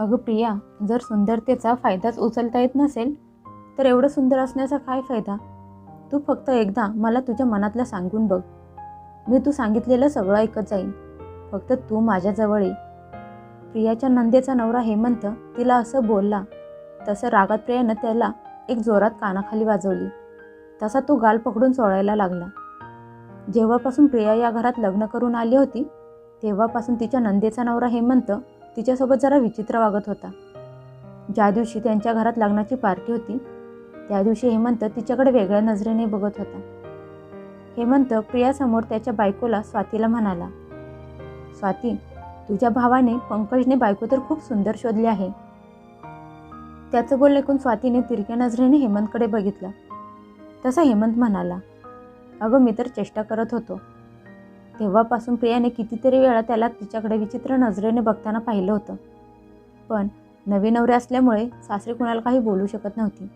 अगं प्रिया जर सुंदरतेचा फायदाच उचलता येत नसेल तर एवढं सुंदर असण्याचा काय फायदा? तू फक्त एकदा मला तुझ्या मनातलं सांगून बघ. मी तू सांगितलेलं सगळं ऐकत जाईन. फक्त तू माझ्याजवळ ये. प्रियाच्या नंदेचा नवरा हेमंत तिला असं बोलला तसं रागात प्रियानं त्याला एक जोरात कानाखाली वाजवली. तसा तो गाल पकडून चोळायला लागला. जेव्हापासून प्रिया या घरात लग्न करून आली होती तेव्हापासून तिच्या नंदेचा नवरा हेमंत तिच्यासोबत जरा विचित्र वागत होता. ज्या दिवशी त्यांच्या घरात लग्नाची पार्टी होती त्या दिवशी हेमंत तिच्याकडे वेगळ्या नजरेने बघत होता. हेमंत प्रियासमोर त्याच्या बायकोला स्वातीला म्हणाला स्वाती तुझ्या भावाने पंकजने बायको तर खूप सुंदर शोधली आहे. त्याचं बोल ऐकून स्वातीने तिरक्या नजरेने हेमंतकडे बघितलं. तसा हेमंत म्हणाला अगं मी तर चेष्टा करत होतो. तेव्हापासून प्रियाने कितीतरी वेळा त्याला तिच्याकडे विचित्र नजरेने बघताना पाहिलं होतं. पण नवी नवरे असल्यामुळे सासरी कुणाला काही बोलू शकत नव्हती.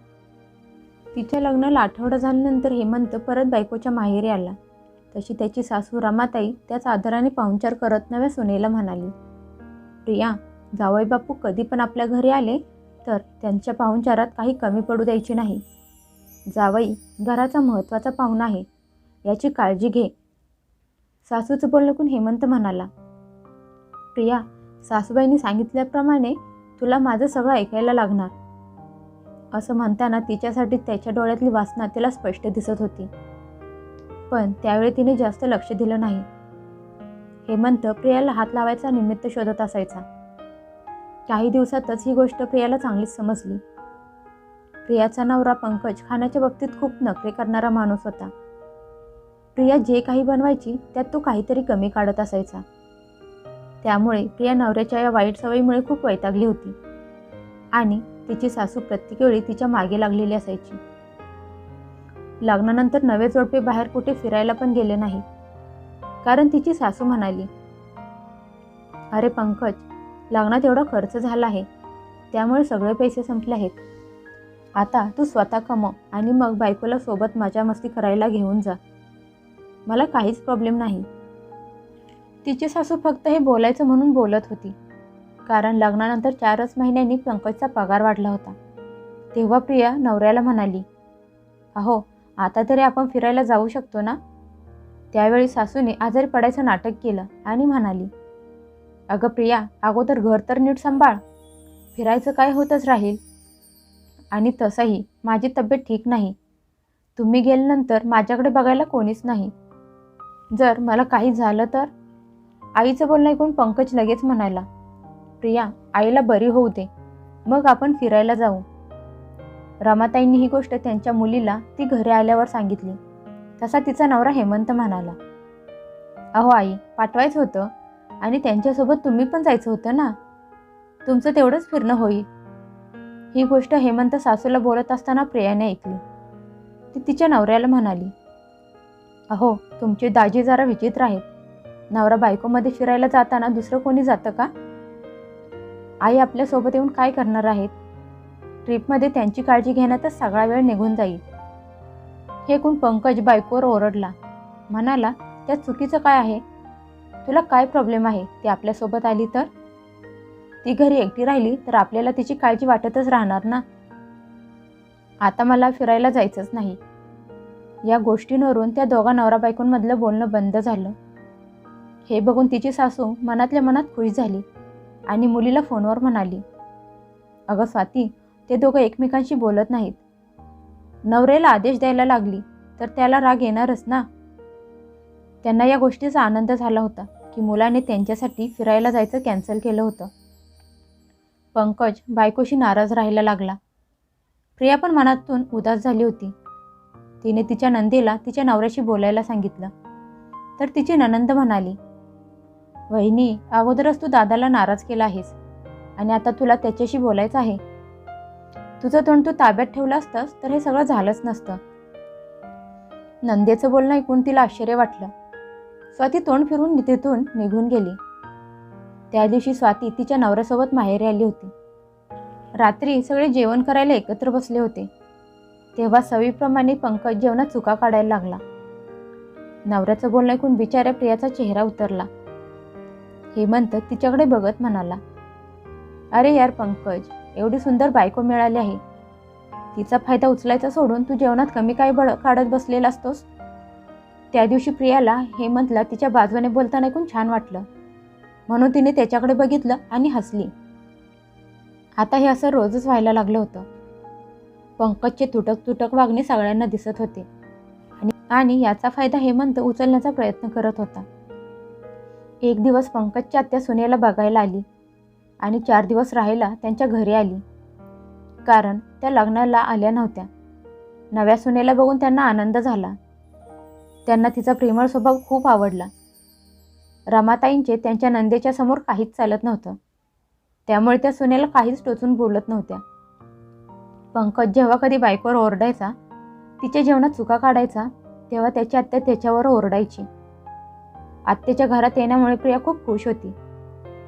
तिच्या लग्नाला आठवडा झाल्यानंतर हेमंत परत बायकोच्या माहेरी आला. तशी त्याची सासू रमाताई त्याच आदराने पाहुणचार करत नव्या सुनेला म्हणाली प्रिया जावई बापू कधी पण आपल्या घरी आले तर त्यांच्या पाहुणचारात काही कमी पडू द्यायची नाही. जावई घराचा महत्त्वाचा पाहुणा आहे. याची काळजी घे. सासूचं बोलणं कोण हेमंत म्हणाला. प्रिया सासूबाईंनी सांगितल्याप्रमाणे तुला माझं सगळं ऐकायला लागणार. असं म्हणताना तिच्यासाठी त्याच्या डोळ्यातली वासना तिला स्पष्ट दिसत होती. पण त्यावेळी तिने जास्त लक्ष दिलं नाही. हेमंत प्रियाला हात लावायचा निमित्त शोधत असायचा. काही दिवसातच ही गोष्ट प्रियाला चांगलीच समजली. प्रियाचा नवरा पंकज खाण्याच्या बाबतीत खूप नखरे करणारा माणूस होता. प्रिया जे काही बनवायची त्यात तो काहीतरी कमी काढत असायचा. त्यामुळे प्रिया नवऱ्याच्या या वाईट सवयीमुळे खूप वैतागली होती. आणि तिची सासू प्रत्येक वेळी तिच्यामागे लागलेली असायची. लग्नानंतर नवे जोडपे बाहेर कुठे फिरायला पण गेले नाही. कारण तिची सासू म्हणाली अरे पंकज लग्नात एवढा खर्च झाला आहे. त्यामुळे सगळे पैसे संपले आहेत. आता तू स्वतः कमव आणि मग बायकोला सोबत मजा मस्ती करायला घेऊन जा. मला काहीच प्रॉब्लेम नाही. तिची सासू फक्त हे बोलायचं म्हणून बोलत होती. कारण लग्नानंतर चारच महिन्यांनी पंकजचा पगार वाढला होता. तेव्हा प्रिया नवऱ्याला म्हणाली अहो आता तरी आपण फिरायला जाऊ शकतो ना? त्यावेळी सासूने आजारी पडायचं नाटक केलं आणि म्हणाली अगं प्रिया अगोदर घर तर नीट सांभाळ. फिरायचं काय होतच राहील. आणि तसंही माझी तब्येत ठीक नाही. तुम्ही गेल्यानंतर माझ्याकडे बघायला कोणीच नाही. जर मला काही झालं तर? आईचं बोलणं ऐकून पंकज लगेच म्हणाला प्रिया आईला बरी होऊ दे. मग आपण फिरायला जाऊ. रमाताईंनी ही गोष्ट त्यांच्या मुलीला ती घरी आल्यावर सांगितली. तसा तिचा नवरा हेमंत म्हणाला अहो आई पाठवायचं होतं आणि त्यांच्यासोबत तुम्ही पण जायचं होतं ना? तुमचं तेवढंच फिरणं होईल. ही गोष्ट हेमंत सासूला बोलत असताना प्रियाने ऐकली. ती तिच्या नवऱ्याला म्हणाली अहो तुमचे दाजी जरा विचित्र आहेत. नवरा बायकोमध्ये फिरायला जाताना दुसरं कोणी जातं का? आई आपल्यासोबत येऊन काय करणार आहेत? ट्रिपमध्ये त्यांची काळजी घेण्यातच सगळा वेळ निघून जाईल. हे ऐकून पंकज बायकोवर ओरडला. म्हणाला त्या चुकीचं काय आहे? तुला काय प्रॉब्लेम आहे? ती आपल्यासोबत आली तर? ती घरी एकटी राहिली तर आपल्याला तिची काळजी वाटतच राहणार ना? आता मला फिरायला जायचंच नाही. या गोष्टींवरून त्या दोघा नवरा बायकोंमधलं बोलणं बंद झालं. हे बघून तिची सासू मनातल्या मनात खुश झाली आणि मुलीला फोनवर म्हणाली अगं स्वाती ते दोघं एकमेकांशी बोलत नाहीत. नवऱ्याला आदेश द्यायला लागली तर त्याला राग येणारच ना? त्यांना या गोष्टीचा आनंद झाला होता की मुलाने त्यांच्यासाठी फिरायला जायचं कॅन्सल केलं होतं. पंकज बायकोशी नाराज राहायला लागला. प्रिया पण मनातून उदास झाली होती. तिने तिच्या नंदीला तिच्या नवऱ्याशी बोलायला सांगितलं. तर तिची ननंद म्हणाली वहिनी अगोदरच तू दादाला नाराज केला आहेस आणि आता तुला त्याच्याशी बोलायचं आहे. तुझं तोंड तू ताब्यात ठेवलं असतंस तर हे सगळं झालंच नसतं. नंदेचं बोलणं ऐकून तिला आश्चर्य वाटलं. स्वाती तोंड फिरून तिथून निघून गेली. त्या दिवशी स्वाती तिच्या नवऱ्यासोबत माहेरी आली होती. रात्री सगळे जेवण करायला एकत्र बसले होते. तेव्हा सवीप्रमाणे पंकज जेवणात चुका काढायला लागला. नवऱ्याचं बोलणं ऐकून बिचाऱ्या प्रियाचा चेहरा उतरला. हेमंत तिच्याकडे बघत म्हणाला अरे यार पंकज एवढी सुंदर बायको मिळाली आहे. तिचा फायदा उचलायचा सोडून तू जेवणात कमी काय बळ काढत बसलेला असतोस? त्या दिवशी प्रियाला हेमंतला तिच्या बाजूने बोलताना ऐकून छान वाटलं. म्हणून तिने त्याच्याकडे बघितलं आणि हसली. आता हे असं रोजच व्हायला लागलं होतं. पंकजचे तुटक तुटक वागणे सगळ्यांना दिसत होते. आणि याचा फायदा हेमंत उचलण्याचा प्रयत्न करत होता. एक दिवस पंकजच्या आत्या सुनेला बघायला आली आणि चार दिवस राहायला त्यांच्या घरी आली. कारण त्या लग्नाला आल्या नव्हत्या. नव्या सुनेला बघून त्यांना आनंद झाला. त्यांना तिचा प्रेमळ स्वभाव खूप आवडला. रमाताईंचे त्यांच्या नंदेच्या समोर काहीच चालत नव्हतं. त्यामुळे त्या सुनेला काहीच टोचून बोलत नव्हत्या. पंकज जेव्हा कधी बायकोवर ओरडायचा तिच्या जेवणात चुका काढायचा तेव्हा त्याची आत्या त्याच्यावर ओरडायची. आत्याच्या घरात येण्यामुळे प्रिया खूप खुश होती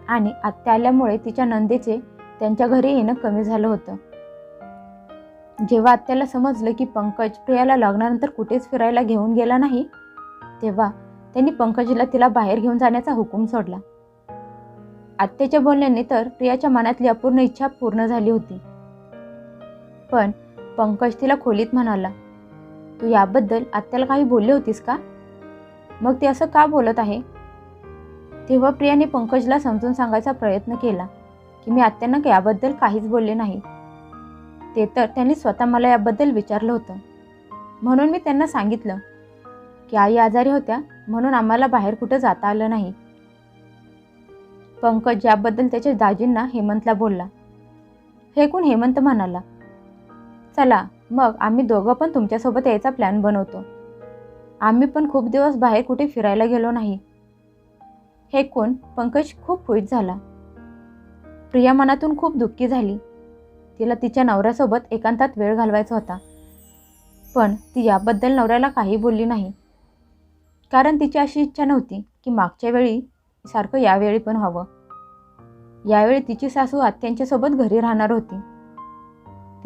आणि आत्या आल्यामुळे तिच्या नंदेचे त्यांच्या घरी येणं कमी झालं होतं. जेव्हा आत्याला समजलं की पंकज प्रियाला लग्नानंतर कुठेच फिरायला घेऊन गेला नाही तेव्हा त्यांनी पंकजला तिला बाहेर घेऊन जाण्याचा हुकूम सोडला. आत्याच्या बोलण्याने तर प्रियाच्या मनातली अपूर्ण इच्छा पूर्ण झाली होती. पण पंकज तिला खोलीत म्हणाला तू याबद्दल आत्याला काही बोलली होतीस का? मग ते असं का बोलत आहे? तेव्हा प्रियाने पंकजला समजून सांगायचा प्रयत्न केला की मी आत्यांना याबद्दल काहीच बोलले नाही. ते तर त्यांनी स्वतः मला याबद्दल विचारलं होतं. म्हणून मी त्यांना सांगितलं की आई आजारी होत्या म्हणून आम्हाला बाहेर कुठं जाता आलं नाही. पंकज याबद्दल त्याच्या दाजींना हेमंतला बोलला. हे कोण हेमंत म्हणाला चला मग आम्ही दोघं पण तुमच्यासोबत यायचा प्लॅन बनवतो. आम्ही पण खूप दिवस बाहेर कुठे फिरायला गेलो नाही. हे कोण? पंकज खूप खुश झाला. प्रिया मनातून खूप दुःखी झाली. तिला तिच्या नवऱ्यासोबत एकांतात वेळ घालवायचा होता. पण ती याबद्दल नवऱ्याला काही बोलली नाही. कारण तिची अशी इच्छा नव्हती की मागच्या वेळी सारखं यावेळी पण हवं. यावेळी तिची सासू आत्यांच्यासोबत घरी राहणार होती.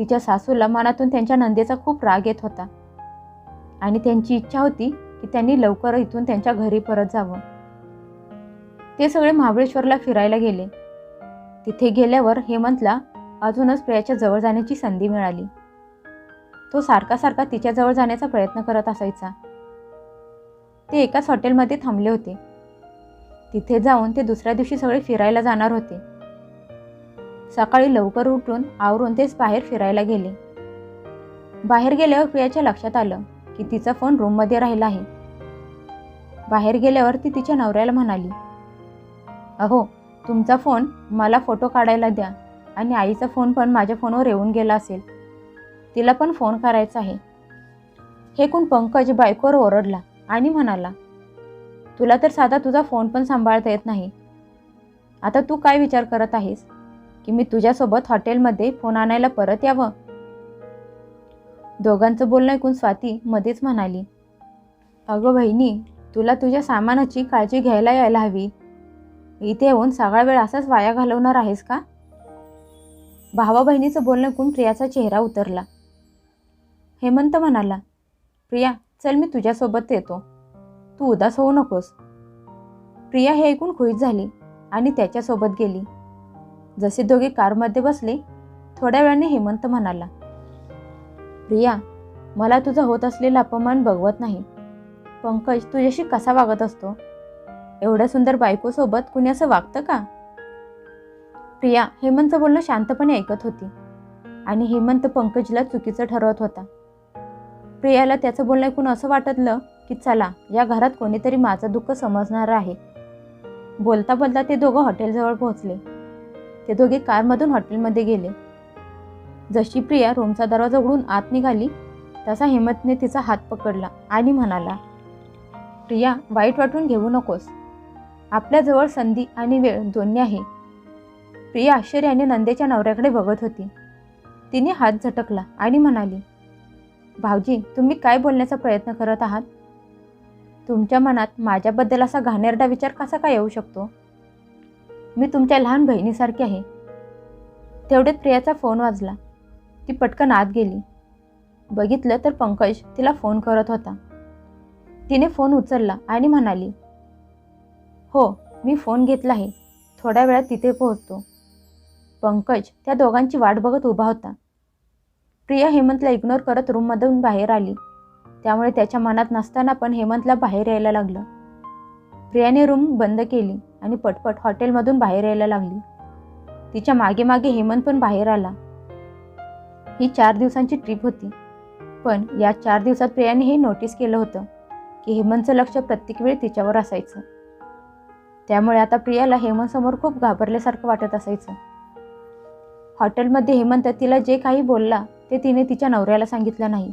तिच्या सासूला मनातून त्यांच्या नंदेचा खूप राग येत होता. आणि त्यांची इच्छा होती की त्यांनी लवकर इथून त्यांच्या घरी परत जावं. ते सगळे महाबळेश्वरला फिरायला गेले. तिथे गेल्यावर हेमंतला अजूनच प्रियाच्या जवळ जाण्याची संधी मिळाली. तो सारखा सारखा तिच्याजवळ जाण्याचा प्रयत्न करत असायचा. ते एकाच हॉटेलमध्ये थांबले होते. तिथे जाऊन ते दुसऱ्या दिवशी सगळे फिरायला जाणार होते. सकाळी लवकर उठून आवरून तेच बाहेर फिरायला गेले. बाहेर गेल्यावर प्रियाच्या लक्षात आलं की तिचा फोन रूममध्ये राहिला आहे. बाहेर गेल्यावर ती तिच्या नवऱ्याला म्हणाली अहो तुमचा फोन मला फोटो काढायला द्या आणि आईचा फोन पण माझ्या फोनवर येऊन गेला असेल. तिला पण फोन करायचा आहे. हे कोण पंकज बायकोवर ओरडला आणि म्हणाला तुला तर साधा तुझा फोन पण सांभाळता येत नाही. आता तू काय विचार करत आहेस? की मी तुझ्यासोबत हॉटेलमध्ये फोन आणायला परत यावं? दोघांचं बोलणं ऐकून स्वाती मध्येच म्हणाली अगं बहिणी तुला तुझ्या सामानाची काळजी घ्यायला यायला हवी. इथे येऊन सगळा वेळ असाच वाया घालवणार आहेस का? भावा बहिणीचं बोलणं ऐकून प्रियाचा चेहरा उतरला. हेमंत म्हणाला प्रिया चल मी तुझ्यासोबत येतो. तू उदास होऊ नकोस. प्रिया हे ऐकून खुश झाली आणि त्याच्यासोबत गेली. जसे दोघे कारमध्ये बसले थोड्या वेळाने हेमंत म्हणाला प्रिया मला तुझा होत असलेला अपमान बघवत नाही. पंकज तुझ्याशी कसा वागत असतो? एवढ्या सुंदर बायकोसोबत कुणी असं वागतं का? प्रिया हेमंतचं बोलणं शांतपणे ऐकत होती आणि हेमंत पंकजला चुकीचं ठरवत होता. प्रियाला त्याचं बोलणं ऐकून असं वाटतलं की चला या घरात कोणीतरी माझं दुःख समजणार आहे. बोलता बोलता ते दोघं हॉटेलजवळ पोहोचले. ते दोघे कारमधून हॉटेलमध्ये गेले. जशी प्रिया रूमचा दरवाजा उघडून आत निघाली तसा हेमंतने तिचा हात पकडला आणि म्हणाला प्रिया वाईट वाटून घेऊ नकोस. आपल्याजवळ संधी आणि वेळ दोन्ही आहे. प्रिया आश्चर्याने नंदेच्या नवऱ्याकडे बघत होती. तिने हात झटकला आणि म्हणाली भाऊजी तुम्ही काय बोलण्याचा प्रयत्न करत आहात? तुमच्या मनात माझ्याबद्दल असा घाणेरडा विचार कसा काय येऊ शकतो? मी तुमच्या लहान बहिणीसारखी आहे. तेवढ्यात प्रियाचा फोन वाजला. ती पटकन आत गेली. बघितलं तर पंकज तिला फोन करत होता. तिने फोन उचलला आणि म्हणाली हो मी फोन घेतला आहे. थोड्या वेळात तिथे पोहोचतो. पंकज त्या दोघांची वाट बघत उभा होता. प्रिया हेमंतला इग्नोर करत रूममधून बाहेर आली. त्यामुळे त्याच्या मनात नसताना पण हेमंतला बाहेर यायला लागलं. प्रियाने रूम बंद केली. आणि पटपट हॉटेलमधून बाहेर यायला लागली. तिच्यामागे मागे हेमंत पण बाहेर आला. ही चार दिवसांची ट्रिप होती. पण या चार दिवसात प्रियाने हे नोटीस केलं होतं की हेमंतचं लक्ष प्रत्येक वेळी तिच्यावर असायचं. त्यामुळे आता प्रियाला हेमंतसमोर खूप घाबरल्यासारखं वाटत असायचं. हॉटेलमध्ये हेमंत तिला जे काही बोलला ते तिने तिच्या नवऱ्याला सांगितलं नाही.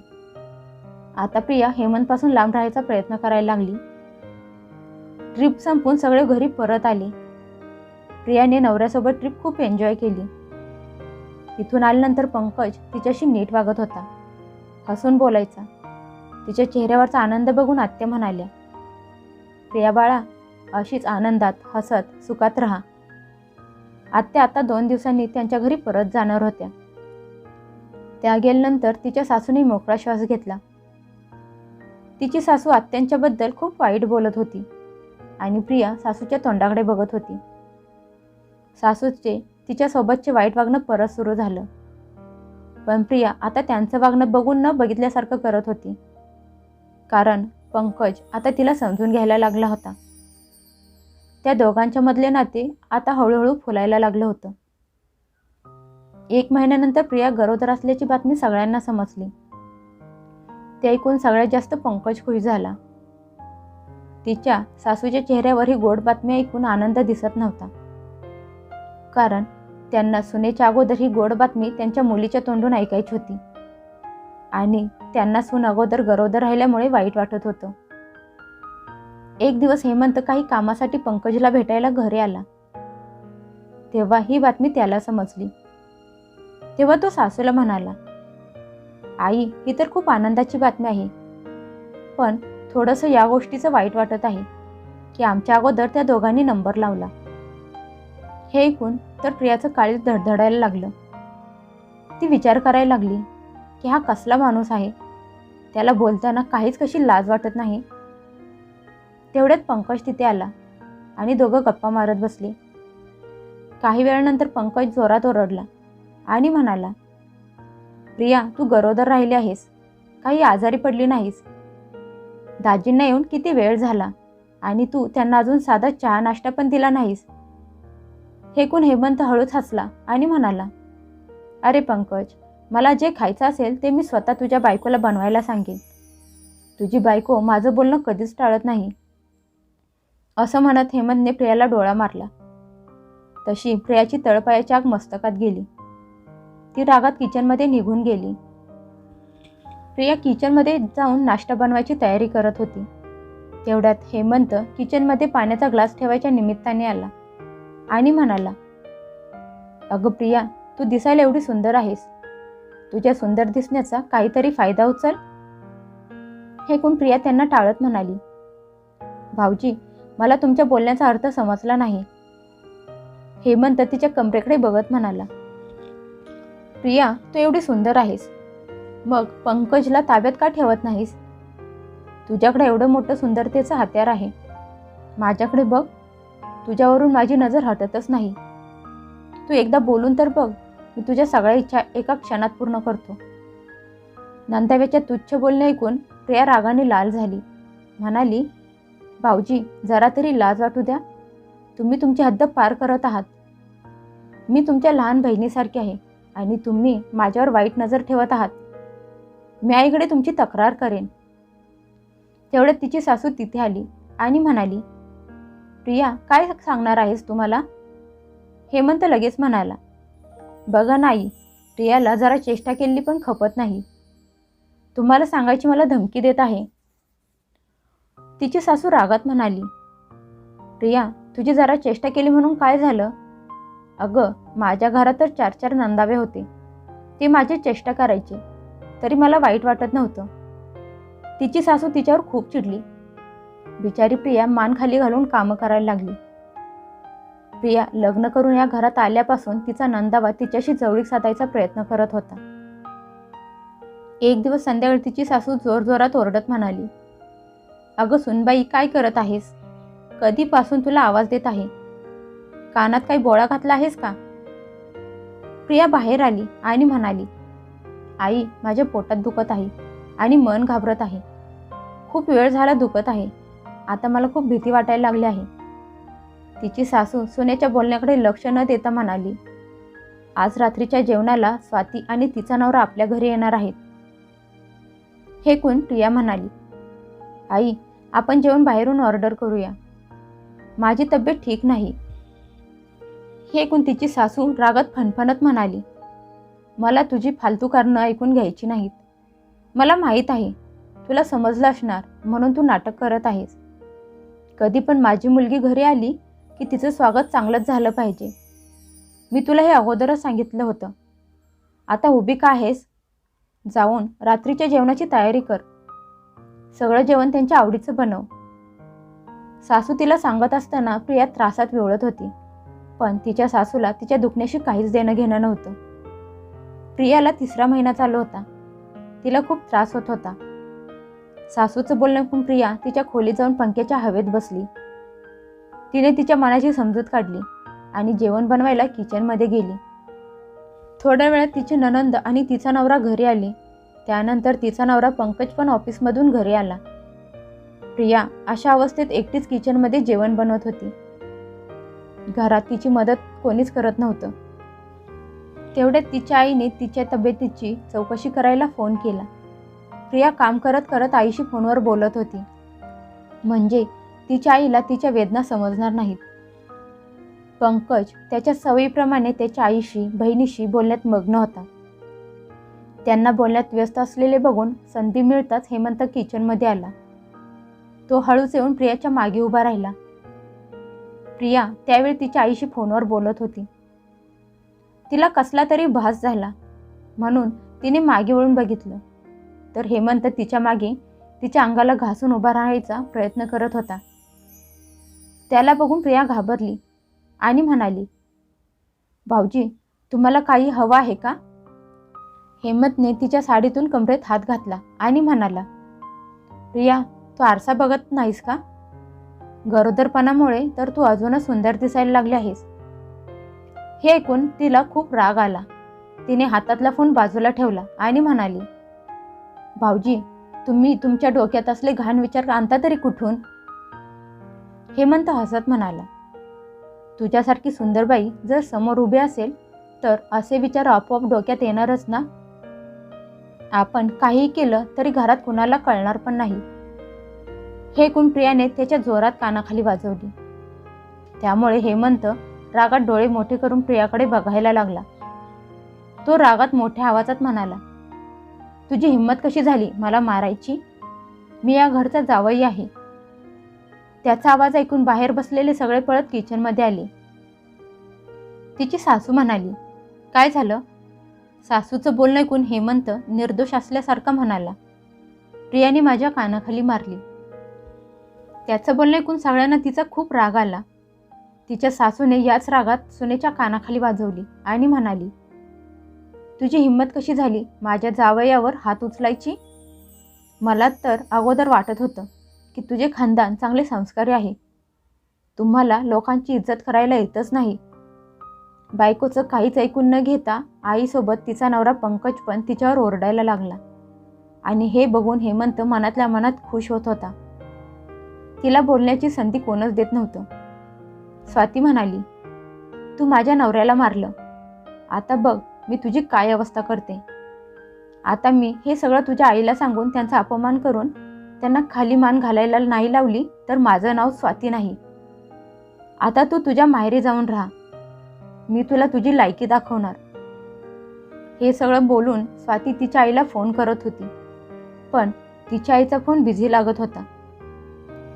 आता प्रिया हेमंतपासून लांब राहायचा प्रयत्न करायला लागली. ट्रिप संपून सगळे घरी परत आले. प्रियाने नवऱ्यासोबत ट्रिप खूप एन्जॉय केली. तिथून आल्यानंतर पंकज तिच्याशी नीट वागत होता. हसून बोलायचा. तिच्या चेहऱ्यावरचा आनंद बघून आत्या म्हणाल्या प्रिया बाळा अशीच आनंदात हसत सुखात राहा. आत्या आता दोन दिवसांनी त्यांच्या घरी परत जाणार होत्या. त्या गेल्यानंतर तिच्या सासूने मोकळा श्वास घेतला. तिची सासू आत्यांच्याबद्दल खूप वाईट बोलत होती. आणि प्रिया सासूच्या तोंडाकडे बघत होती. सासूचे तिच्यासोबतचे वाईट वागणं परत सुरू झालं. पण प्रिया आता त्यांचं वागणं बघून न बघितल्यासारखं करत होती. कारण पंकज आता तिला समजून घ्यायला लागला होता. त्या दोघांच्या मधले नाते आता हळूहळू फुलायला लागलं होतं. एक महिन्यानंतर प्रिया गरोदर असल्याची बातमी सगळ्यांना समजली. ते ऐकून सगळ्यात जास्त पंकज खुश झाला. तिच्या सासूच्या चेहऱ्यावर ही गोड बातमी ऐकून आनंद दिसत नव्हता. कारण त्यांना सुनेच्या अगोदर ही गोड बातमी त्यांच्या मुलीच्या तोंडून ऐकायची होती. आणि त्यांना सून अगोदर गरोदर राहिल्यामुळे वाईट वाटत होतं. एक दिवस हेमंत काही कामासाठी पंकजला भेटायला घरी आला. तेव्हा ही बातमी त्याला समजली. तेव्हा तो सासूला म्हणाला आई ही तर खूप आनंदाची बातमी आहे. पण थोडंसं या गोष्टीचं वाईट वाटत आहे की आमच्या अगोदर त्या दोघांनी नंबर लावला. हे ऐकून तर प्रियाचं काळीच धडधडायला लागलं. ती विचार करायला लागली की हा कसला माणूस आहे? त्याला बोलताना काहीच कशी लाज वाटत नाही? तेवढ्यात पंकज तिथे आला आणि दोघं गप्पा मारत बसले. काही वेळानंतर पंकज जोरात ओरडला आणि म्हणाला प्रिया तू गरोदर राहिली आहेस. काही आजारी पडली नाहीस. दाजींना येऊन किती वेळ झाला? आणि तू त्यांना अजून साधा चहा नाश्ता पण दिला नाहीस? हेकून हेमंत हळूच हसला आणि म्हणाला अरे पंकज मला जे खायचं असेल ते मी स्वतः तुझ्या बायकोला बनवायला सांगेन. तुझी बायको माझं बोलणं कधीच टाळत नाही. असं म्हणत हेमंतने प्रियाला डोळा मारला. तशी प्रियाची तळपायाची आग मस्तकात गेली. ती रागात किचनमध्ये निघून गेली. प्रिया किचनमध्ये जाऊन नाश्ता बनवायची तयारी करत होती. तेवढ्यात हेमंत किचनमध्ये पाण्याचा ग्लास ठेवायच्या निमित्ताने आला आणि म्हणाला अगं प्रिया तू दिसायला एवढी सुंदर आहेस. तुझ्या सुंदर दिसण्याचा काहीतरी फायदा उचल. हे कोण प्रिया त्यांना टाळत म्हणाली भाऊजी मला तुमच्या बोलण्याचा अर्थ समजला नाही. हेमंत तिच्या कमरेकडे बघत म्हणाला प्रिया तू एवढी सुंदर आहेस. मग पंकजला ताब्यात का ठेवत नाहीस? तुझ्याकडे एवढं मोठं सुंदरतेचं हत्यार आहे. माझ्याकडे बघ तुझ्यावरून माझी नजर हटतच नाही. तू एकदा बोलून तर बघ मी तुझ्या सगळ्या इच्छा एका क्षणात पूर्ण करतो. नंदाव्याच्या तुच्छ बोलणे ऐकून प्रिया रागाने लाल झाली. म्हणाली भाऊजी जरा तरी लाज वाटू द्या. तुम्ही तुमची हद्द पार करत आहात. मी तुमच्या लहान बहिणीसारखी आहे आणि तुम्ही माझ्यावर वाईट नजर ठेवत आहात. मी आईकडे तुमची तक्रार करेन. तेवढ्यात तिची सासू तिथे आली आणि म्हणाली प्रिया काय सांगणार आहेस तुम्हाला? हेमंत लगेच म्हणाला बघा नाही प्रियाला जरा चेष्टा केली पण खपत नाही. तुम्हाला सांगायची मला धमकी देत आहे. तिची सासू रागात म्हणाली प्रिया तुझी जरा चेष्टा केली म्हणून काय झालं? अगं माझ्या घरात तर चार चार नंदावे होते. ते माझी चेष्टा करायचे. तरी मला वाईट वाटत नव्हतं. तिची सासू तिच्यावर खूप चिडली. बिचारी प्रिया मान खाली घालून कामं करायला लागली. प्रिया लग्न करून या घरात आल्यापासून तिचा नंदावा तिच्याशी जवळीक साधायचा प्रयत्न करत होता. एक दिवस संध्याकाळी तिची सासू जोरजोरात ओरडत म्हणाली अगं सुनबाई काय करत आहेस? कधीपासून तुला आवाज देत आहे? कानात काही बोळा घातला आहेस का? प्रिया बाहेर आली आणि म्हणाली आई माझ्या पोटात दुखत आहे आणि मन घाबरत आहे. खूप वेळ झाला दुखत आहे. आता मला खूप भीती वाटायला लागली आहे. तिची सासू सोन्याच्या बोलण्याकडे लक्ष न देता म्हणाली आज रात्रीच्या जेवणाला स्वाती आणि तिचा नवरा आपल्या घरी येणार आहेत. हे ऐकून प्रिया म्हणाली आई आपण जेवण बाहेरून ऑर्डर करूया. माझी तब्येत ठीक नाही. हे ऐकून तिची सासू रागात फणफणत म्हणाली मला तुझी फालतू कारणं ऐकून घ्यायची नाहीत. मला माहीत आहे तुला समजलं असणार म्हणून तू नाटक करत आहेस. कधी पण माझी मुलगी घरी आली की तिचं स्वागत चांगलंच झालं पाहिजे. मी तुला हे अगोदरच सांगितलं होतं. आता उभी का आहेस? जाऊन रात्रीच्या जेवणाची तयारी कर. सगळं जेवण त्यांच्या आवडीचं बनव. सासू तिला सांगत असताना प्रिया त्रासात विवळत होती. पण तिच्या सासूला तिच्या दुखण्याशी काहीच देणं घेणं नव्हतं. प्रियाला तिसरा महिना चालू होता. तिला खूप त्रास होत होता. सासूचं बोलणं ऐकून प्रिया तिच्या खोलीत जाऊन पंख्याच्या हवेत बसली. तिने तिच्या मनाची समजूत काढली आणि जेवण बनवायला किचनमध्ये गेली. थोड्या वेळात तिची ननंद आणि तिचा नवरा घरी आली. त्यानंतर तिचा नवरा पंकज पण ऑफिसमधून घरी आला. प्रिया अशा अवस्थेत एकटीच किचनमध्ये जेवण बनवत होती. घरात तिची मदत कोणीच करत नव्हतं. तेवढ्यात तिच्या आईने तिच्या तब्येतीची चौकशी करायला फोन केला. प्रिया काम करत करत आईशी फोनवर बोलत होती. म्हणजे तिच्या आईला तिच्या वेदना समजणार नाहीत. पंकज त्याच्या सवयीप्रमाणे त्याच्या आईशी बहिणीशी बोलण्यात मग्न होता. त्यांना बोलण्यात व्यस्त असलेले बघून संधी मिळताच हेमंत किचनमध्ये आला. तो हळूच येऊन प्रियाच्या मागे उभा राहिला. प्रिया त्यावेळी तिच्या आईशी फोनवर बोलत होती. तिला कसला तरी भास झाला. म्हणून तिने मागे वळून बघितलं. तर हेमंत तिच्यामागे तिच्या अंगाला घासून उभा राहायचा प्रयत्न करत होता. त्याला बघून प्रिया घाबरली आणि म्हणाली भाऊजी तुम्हाला काही हवं आहे का? हेमंतने तिच्या साडीतून कमरेत हात घातला आणि म्हणाला प्रिया तू आरसा बघत नाहीस का? गरोदरपणामुळे तर तू अजूनच सुंदर दिसायला लागली आहेस. हे ऐकून तिला खूप राग आला. तिने हातातला फोन बाजूला ठेवला आणि म्हणाली भाऊजी तुम्ही तुमच्या डोक्यात असले घाण विचार आणता तरी कुठून? हेमंत हसत म्हणाला तुझ्यासारखी सुंदरबाई जर समोर उभी असेल तर असे विचार आपोआप डोक्यात येणारच ना? आपण काहीही केलं तरी घरात कुणाला कळणार पण नाही. हे ऐकून प्रियाने त्याच्या जोरात कानाखाली वाजवली. त्यामुळे हेमंत रागात डोळे मोठे करून प्रियाकडे बघायला लागला. तो रागात मोठ्या आवाजात म्हणाला तुझी हिंमत कशी झाली मला मारायची? मी या घरचा जावई आहे. त्याचा आवाज ऐकून बाहेर बसलेले सगळे पळत किचनमध्ये आले. तिची सासू म्हणाली काय झालं? सासूचं बोलणं ऐकून हेमंत निर्दोष असल्यासारखा म्हणाला. प्रियाने माझ्या कानाखाली मारली. त्याचं बोलणं ऐकून सगळ्यांना तिचा खूप राग आला. तिच्या सासूने याच रागात सुनेच्या कानाखाली वाजवली आणि म्हणाली तुझी हिंमत कशी झाली? माझ्या जावयावर हात उचलायची? मला तर अगोदर वाटत होतं की तुझे खानदान चांगले संस्कारी आहे. तुम्हाला लोकांची इज्जत करायला येतच नाही. बायकोचं काहीच ऐकून न घेता आईसोबत तिचा नवरा पंकज पण तिच्यावर ओरडायला लागला आणि हे बघून हेमंत मनातल्या मनात खुश होत होता. तिला बोलण्याची संधी कोणच देत नव्हतं. स्वाती म्हणाली तू माझ्या नवऱ्याला मारलं. आता बघ मी तुझी काय अवस्था करते. आता मी हे सगळं तुझ्या आईला सांगून त्यांचा अपमान करून त्यांना खाली मान घालायला नाही लावली तर माझं नाव स्वाती नाही. आता तू तुझ्या माहेरी जाऊन राहा. मी तुला तुझी लायकी दाखवणार. हे सगळं बोलून स्वाती तिच्या आईला फोन करत होती. पण तिच्या आईचा फोन बिझी लागत होता.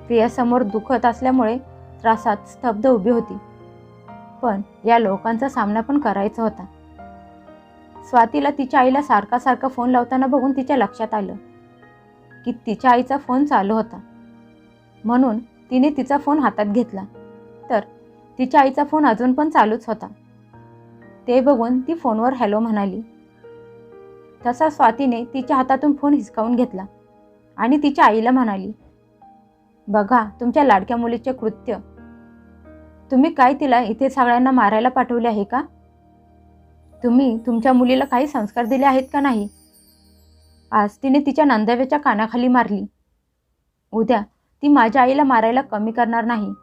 प्रियासमोर दुखत असल्यामुळे त्रासात स्तब्ध उभी होती. पण या लोकांचा सामना पण करायचा होता. स्वातीला तिच्या आईला सारखा सारखा फोन लावताना बघून तिच्या लक्षात आलं की तिच्या आईचा फोन चालू होता. म्हणून तिने तिचा फोन हातात घेतला. तर तिच्या आईचा फोन अजून पण चालूच होता. ते बघून ती फोनवर हॅलो म्हणाली. तसा स्वातीने तिच्या हातातून फोन हिसकावून घेतला आणि तिच्या आईला म्हणाली बघा तुमच्या लाडक्या मुलीचे कृत्य तुम्ही काय तिला इथे सगळ्यांना मारायला पाठवले आहे का? तुम्ही तुमच्या मुलीला काही संस्कार दिले आहेत का नाही? आज तिने तिच्या नंदव्याच्या कानाखाली मारली. उद्या ती माझ्या आईला मारायला कमी करणार नाही.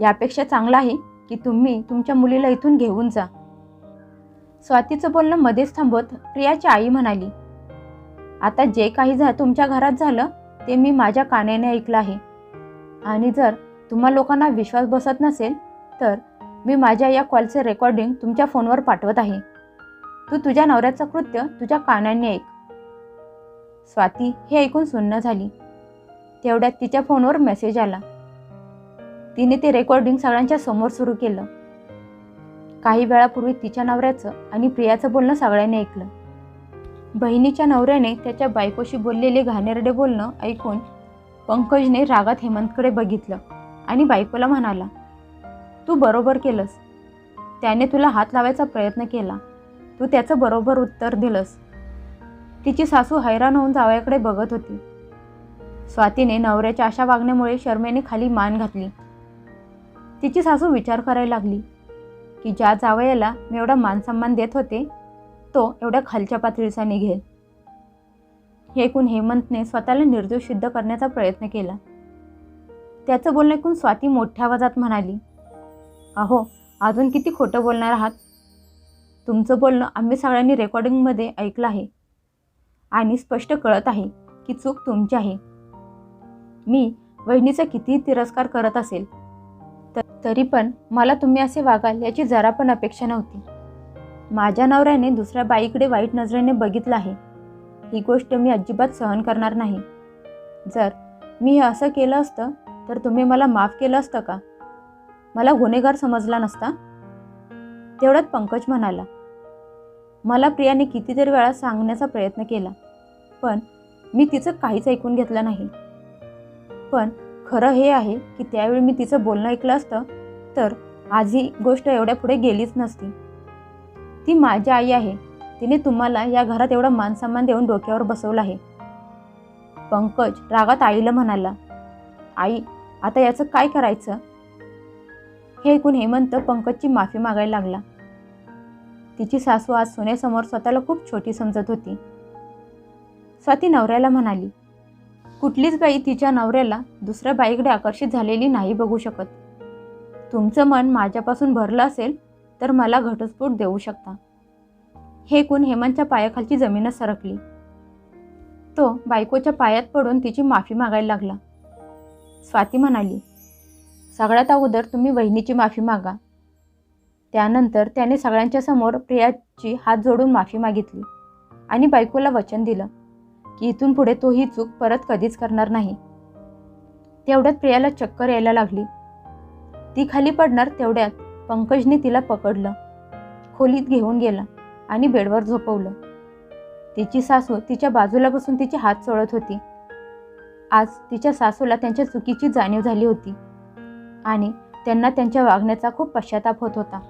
यापेक्षा चांगलं आहे की तुम्ही तुमच्या मुलीला इथून घेऊन जा. स्वातीचं बोलणं मध्येच थांबवत प्रियाची आई म्हणाली आता जे काही झा तुमच्या घरात झालं ते मी माझ्या कानाने ऐकलं आहे. आणि जर तुम्हा लोकांना विश्वास बसत नसेल तर मी माझ्या या कॉलचे रेकॉर्डिंग तुमच्या फोनवर पाठवत आहे. तू तुझ्या नवऱ्याचं कृत्य तुझ्या कानांनी ऐक. स्वाती हे ऐकून सुन्न झाली. तेवढ्यात तिच्या फोनवर मेसेज आला. तिने ते रेकॉर्डिंग सगळ्यांच्या समोर सुरू केलं. काही वेळापूर्वी तिच्या नवऱ्याचं आणि प्रियाचं बोलणं सगळ्यांनी ऐकलं. बहिणीच्या नवऱ्याने त्याच्या बायकोशी बोललेले घाणेरडे बोलणं ऐकून पंकजने रागात हेमंतकडे बघितलं. आणि बायकोला म्हणाला तू बरोबर केलंस. त्याने तुला हात लावायचा प्रयत्न केला. तू त्याचं बरोबर उत्तर दिलंस. तिची सासू हैराण होऊन जावयाकडे बघत होती. स्वातीने नवऱ्याच्या अशा वागण्यामुळे शर्मेने खाली मान घातली. तिची सासू विचार करायला लागली की ज्या जावयाला मी एवढा मानसन्मान देत होते तो एवढ्या खालच्या पातळीचा निघेल. हे ऐकून हेमंतने स्वतःला निर्दोष सिद्ध करण्याचा प्रयत्न केला. त्याचं बोलणं ऐकून स्वाती मोठ्या आवाजात म्हणाली अहो अजून किती खोटं बोलणार आहात? तुमचं बोलणं आम्ही सगळ्यांनी रेकॉर्डिंगमध्ये ऐकलं आहे. आणि स्पष्ट कळत आहे की चूक तुमची आहे. मी वहिनीचा कितीही तिरस्कार करत असेल तर तरी पण मला तुम्ही असे वागाल याची जरा पण अपेक्षा नव्हती. माझ्या नवऱ्याने दुसऱ्या बाईकडे वाईट नजरेने बघितलं आहे. ही गोष्ट मी अजिबात सहन करणार नाही. जर मी हे असं केलं असतं तर तुम्ही मला माफ केलं असतं का? मला गुन्हेगार समजला नसता? तेवढ्यात पंकज म्हणाला मला प्रियाने कितीतरी वेळा सांगण्याचा प्रयत्न केला पण मी तिचं काहीच ऐकून घेतलं नाही. पण खरं हे आहे की त्यावेळी मी तिचं बोलणं ऐकलं असतं तर आज ही गोष्ट एवढ्या पुढे गेलीच नसती. ती माझी आई आहे. तिने तुम्हाला या घरात एवढा मानसन्मान देऊन डोक्यावर बसवलं आहे. पंकज रागात आईला म्हणाला आई आता याचं काय करायचं? हे ऐकून हेमंत पंकजची माफी मागायला लागला. तिची सासू आज सोन्यासमोर स्वतःला खूप छोटी समजत होती. स्वाती नवऱ्याला म्हणाली कुठलीच बाई तिच्या नवऱ्याला दुसऱ्या बाईकडे आकर्षित झालेली नाही बघू शकत. तुमचं मन माझ्यापासून भरलं असेल तर मला घटस्फोट देऊ शकता. हे ऐकून हेमंतच्या पायाखालची जमीनच सरकली. तो बायकोच्या पायात पडून तिची माफी मागायला लागला. स्वाती म्हणाली सगळ्यात अगोदर तुम्ही वहिनीची माफी मागा. त्यानंतर त्याने सगळ्यांच्या समोर प्रियाची हात जोडून माफी मागितली आणि बायकोला वचन दिलं की इथून पुढे तो ही चूक परत कधीच करणार नाही. तेवढ्यात प्रियाला चक्कर यायला लागली. ती खाली पडणार तेवढ्यात पंकजने तिला पकडलं खोलीत घेऊन गेला आणि बेडवर झोपवलं. तिची सासू तिच्या बाजूला बसून तिचे हात चोळत होती. आज तिच्या सासूला त्यांच्या चुकीची जाणीव झाली होती. आणि त्यांना त्यांच्या वागण्याचा खूप पश्चाताप होत होता.